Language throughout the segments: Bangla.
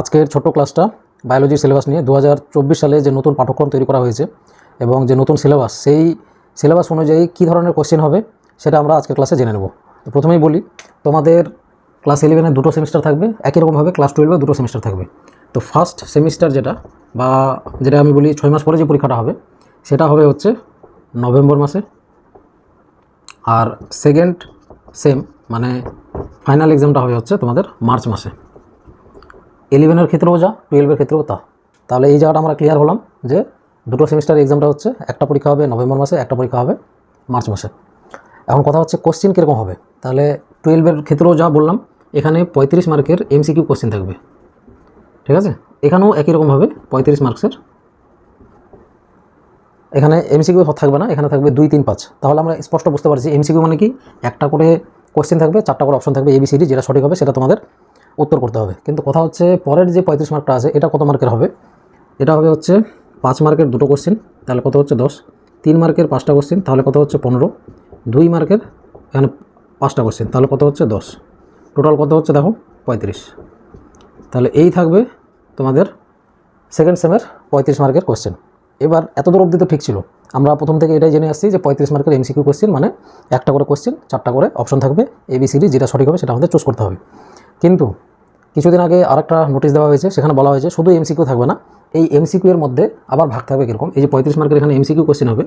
আজকের ছোট্ট ক্লাসটা বায়োলজির সিলেবাস নিয়ে দু হাজার চব্বিশ সালে যে নতুন পাঠ্যক্রম তৈরি করা হয়েছে এবং যে নতুন সিলেবাস সেই সিলেবাস অনুযায়ী কী ধরনের কোশ্চেন হবে সেটা আমরা আজকের ক্লাসে জেনে নেব। তো প্রথমেই বলি, তোমাদের ক্লাস ইলেভেনে দুটো সেমিস্টার থাকবে, একই রকমভাবে ক্লাস টুয়েলভে দুটো সেমিস্টার থাকবে। তো ফার্স্ট সেমিস্টার যেটা বা যেটা আমি বলি ছয় মাস পরে যে পরীক্ষাটা হবে, সেটা হবে হচ্ছে নভেম্বর মাসে। আর সেকেন্ড সেম মানে ফাইনাল এক্সামটা হবে হচ্ছে তোমাদের মার্চ মাসে। ইলেভেনের ক্ষেত্রেও যা টুয়েলভের ক্ষেত্রেও তা। তাহলে এই জায়গাটা আমরা ক্লিয়ার হলাম যে দুটো সেমিস্টার এক্সামটা হচ্ছে, একটা পরীক্ষা হবে নভেম্বর মাসে, একটা পরীক্ষা হবে মার্চ মাসে। এখন কথা হচ্ছে কোশ্চেন কীরকম হবে? তাহলে টুয়েলভের ক্ষেত্রেও যা বললাম, এখানে পঁয়ত্রিশ মার্কের এমসিকিউ কোশ্চেন থাকবে। ঠিক আছে? এখানেও একই রকমভাবে পঁয়ত্রিশ মার্কসের। এখানে এমসিকিউ থাকবে না, এখানে থাকবে দুই, তিন, পাঁচ। তাহলে আমরা স্পষ্ট বুঝতে পারছি এমসিকিউ মানে কি? একটা করে কোশ্চেন থাকবে, চারটা করে অপশন থাকবে এবিসিডি যেটা সঠিক হবে সেটা তোমাদের উত্তর করতে হবে। কিন্তু কথা হচ্ছে পরের যে পঁয়ত্রিশ মার্কটা আছে, এটা কত মার্কের হবে? এটা হবে হচ্ছে পাঁচ মার্কের দুটো কোশ্চেন তাহলে কত হচ্ছে দশ? তিন মার্কের পাঁচটা কোশ্চেন তাহলে কত হচ্ছে পনেরো? দুই মার্কের এখানে পাঁচটা কোশ্চেন তাহলে কত হচ্ছে দশ? টোটাল কত হচ্ছে দেখো? পঁয়ত্রিশ। তাহলে এই থাকবে তোমাদের সেকেন্ড সেমের পঁয়ত্রিশ মার্কের কোশ্চেন এবার এত দূর অবধি তো ঠিক ছিল। আমরা প্রথম থেকে এটাই জেনে আসছি যে পঁয়ত্রিশ মার্কের এমসিকিউ কোশ্চেন মানে একটা করে কোশ্চেন চারটা করে অপশন থাকবে এবিসিডি যেটা সঠিক হবে সেটা আমাদের চুজ করতে হবে। কিন্তু কিছুদিন আগে আরেকটা নোটিশ দেওয়া হয়েছে, সেখানে বলা হয়েছে শুধু এমসিকিউ থাকবে না, এই এমসিকিউ এর মধ্যে আবার ভাগ থাকবে কীরকম? এই যে পঁয়ত্রিশ মার্কের এখানে এমসিকিউ কোশ্চেন হবে।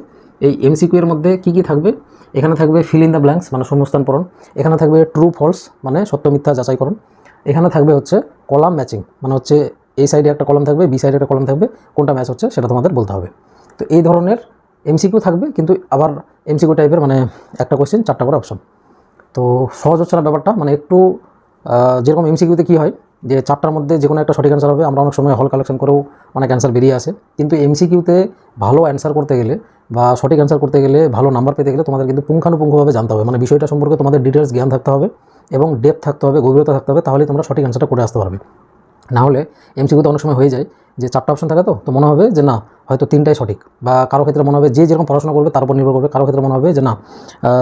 এই এমসিকিউ এর মধ্যে কী কী থাকবে? এখানে থাকবে ফিল ইন দ্য ব্ল্যাঙ্কস মানে শূন্যস্থান পূরণ। এখানে থাকবে ট্রু ফলস মানে সত্য, মিথ্যা, যাচাইকরণ। এখানে থাকবে হচ্ছে কলাম ম্যাচিং মানে হচ্ছে এই সাইডে একটা কলম থাকবে বি সাইডে একটা কলম থাকবে, কোনটা ম্যাচ হচ্ছে সেটা তোমাদের বলতে হবে। তো এই ধরনের এমসিকিউ থাকবে, কিন্তু আবার এমসিকিউ টাইপের মানে একটা কোশ্চেন চারটা করে অপশন তো সহজ হচ্ছে না ব্যাপারটা মানে একটু যেরকম এমসিকিউতে কী হয়, যে চারটার মধ্যে যে কোনো একটা সঠিক অ্যান্সার হবে, আমরা অনেক সময় হল কালেকশন করেও অনেক অ্যান্সার বেরিয়ে আসে। কিন্তু এমসিকিউতে ভালো অ্যান্সার করতে গেলে বা সঠিক অ্যান্সার করতে গেলে, ভালো নাম্বার পেতে গেলে তোমাদের কিন্তু পুঙ্খানুপুঙ্খভাবে জানতে হবে। মানে বিষয়টা সম্পর্কে তোমাদের ডিটেলস জ্ঞান থাকতে হবে এবং ডেপ থাকতে হবে, গভীরতা থাকতে হবে, তাহলেই তোমরা সঠিক অ্যান্সারটা করে আসতে পারবে। না হলে এমসিকিউতে অনেক সময় হয়ে যায় যে চারটা অপশন থাকে তো তো মনে হবে যে না, হয়তো তিনটাই সঠিক বা কারও ক্ষেত্রে মনে হবে যে যেরকম পড়াশোনা করবে তার উপর নির্ভর করবে কারও ক্ষেত্রে মনে হবে যে না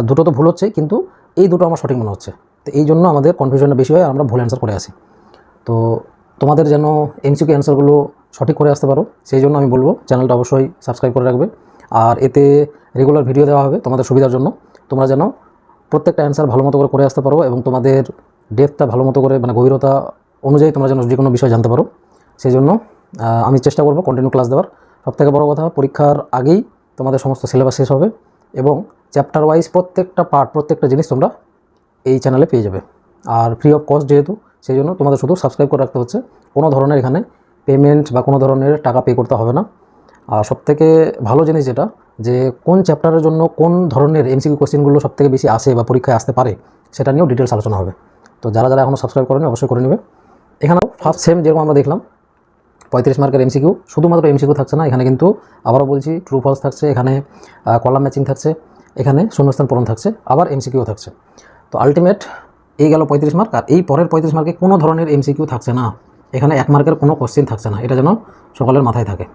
দুটো তো ভুল হচ্ছে, কিন্তু এই দুটো আমার সঠিক মনে হচ্ছে। তো এই জন্য আমাদের কনফিউশনটা বেশি হয় আমরা ভুল অ্যান্সার করে আসি। তো তোমাদের যেন এমসিকিউ অ্যান্সারগুলো সঠিক করে আসতে পারো, সেই জন্য আমি বলব চ্যানেলটা অবশ্যই সাবস্ক্রাইব করে রাখবে। আর এতে রেগুলার ভিডিও দেওয়া হবে তোমাদের সুবিধার জন্য। তোমরা যেন প্রত্যেকটা অ্যান্সার ভালো মতো করে করে আসতে পারো এবং তোমাদের ডেপথটা ভালো মতো করে মানে গভীরতা অনুযায়ী তোমরা যেন যে কোনো বিষয় জানতে পারো। সেই জন্য আমি চেষ্টা করব কন্টিনিউ ক্লাস দেওয়ার। সবথেকে বড় কথা, পরীক্ষার আগেই তোমাদের সমস্ত সিলেবাস শেষ হবে এবং চ্যাপ্টার ওয়াইজ প্রত্যেকটা পার্ট প্রত্যেকটা জিনিস তোমরা এই চ্যানেলে পেয়ে যাবে। আর ফ্রি অফ কস্ট যেহেতু, সেই জন্য তোমাদের শুধু সাবস্ক্রাইব করে রাখতে হচ্ছে। কোনো ধরনের এখানে পেমেন্ট বা কোনো ধরনের টাকা পে করতে হবে না। আর সবথেকে ভালো জিনিস যেটা, যে কোন চ্যাপ্টারের জন্য কোন ধরনের এমসিকিউ কোশ্চেনগুলো সবথেকে বেশি আসে বা পরীক্ষায় আসতে পারে, সেটা নিয়েও ডিটেলস আলোচনা হবে। তো যারা যারা এখনও সাবস্ক্রাইব করেনি, অবশ্যই করে নেবে। এখানেও ফার্স্ট সেম যেরকম আমরা দেখলাম, পঁয়ত্রিশ মার্কের এমসিকিউ শুধুমাত্র এমসিকিউ থাকছে না, এখানে কিন্তু আবারও বলছি ট্রু ফলস থাকছে, এখানে কলাম ম্যাচিং থাকছে, এখানে শূন্যস্থান পূরণ থাকছে, আবার এমসিকিউ থাকছে। তো আলটিমেট এই গেল পঁয়ত্রিশ মার্ক আর এই পরের পঁয়ত্রিশ মার্কে কোনো ধরনের এমসিকিউ থাকছে না। এখানে এক মার্কের কোনো কোশ্চেন থাকছে না। এটা যেন সকলের মাথায় থাকে।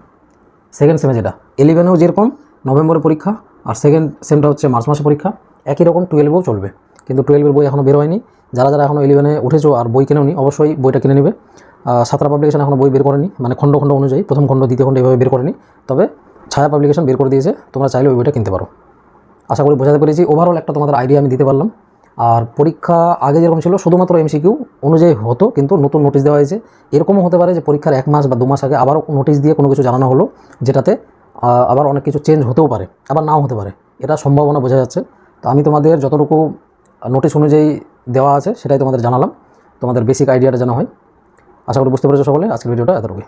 সেকেন্ড সেমে যেটা ইলেভেনেও যেরকম নভেম্বরে পরীক্ষা আর সেকেন্ড সেমটা হচ্ছে মার্চ মাসে পরীক্ষা, একই রকম টুয়েলভেও চলবে। কিন্তু টুয়েলভের বই এখনও বের হয়নি। যারা যারা এখনও ইলেভেনে উঠেছো আর বই কিনেওনি অবশ্যই বইটা কিনে নেবে। সাতরা পাবলিকেশন এখনও বই বের করেনি মানে খণ্ড খণ্ড অনুযায়ী, প্রথম খণ্ড, দ্বিতীয় খণ্ড এভাবে বের করেনি। তবে ছায়া পাবলিকেশন বের করে দিয়েছে, তোমরা চাইলে ওই বইটা কিনতে পারো। আশা করি বোঝাতে পেরেছি। ওভারঅল একটা তোমাদের আইডিয়া আমি দিতে পারলাম। আর পরীক্ষা আগে যেরকম ছিল শুধুমাত্র এমসিকিউ অনুযায়ী হতো, কিন্তু নতুন নোটিশ দেওয়া হয়েছে। এরকমও হতে পারে যে পরীক্ষার এক মাস বা দু মাস আগে আবারও নোটিশ দিয়ে কোনো কিছু জানানো হলো, যেটাতে আবার অনেক কিছু চেঞ্জ হতেও পারে, আবার নাও হতে পারে। এটা সম্ভাবনা বোঝা যাচ্ছে। তো আমি তোমাদের যতটুকু নোটিশ অনুযায়ী দেওয়া আছে সেটাই তোমাদের জানালাম। তোমাদের বেসিক আইডিয়াটা জানা হয়। আশা করি বুঝতে পেরেছ সকলে। আজকের ভিডিওটা এতটুকুই।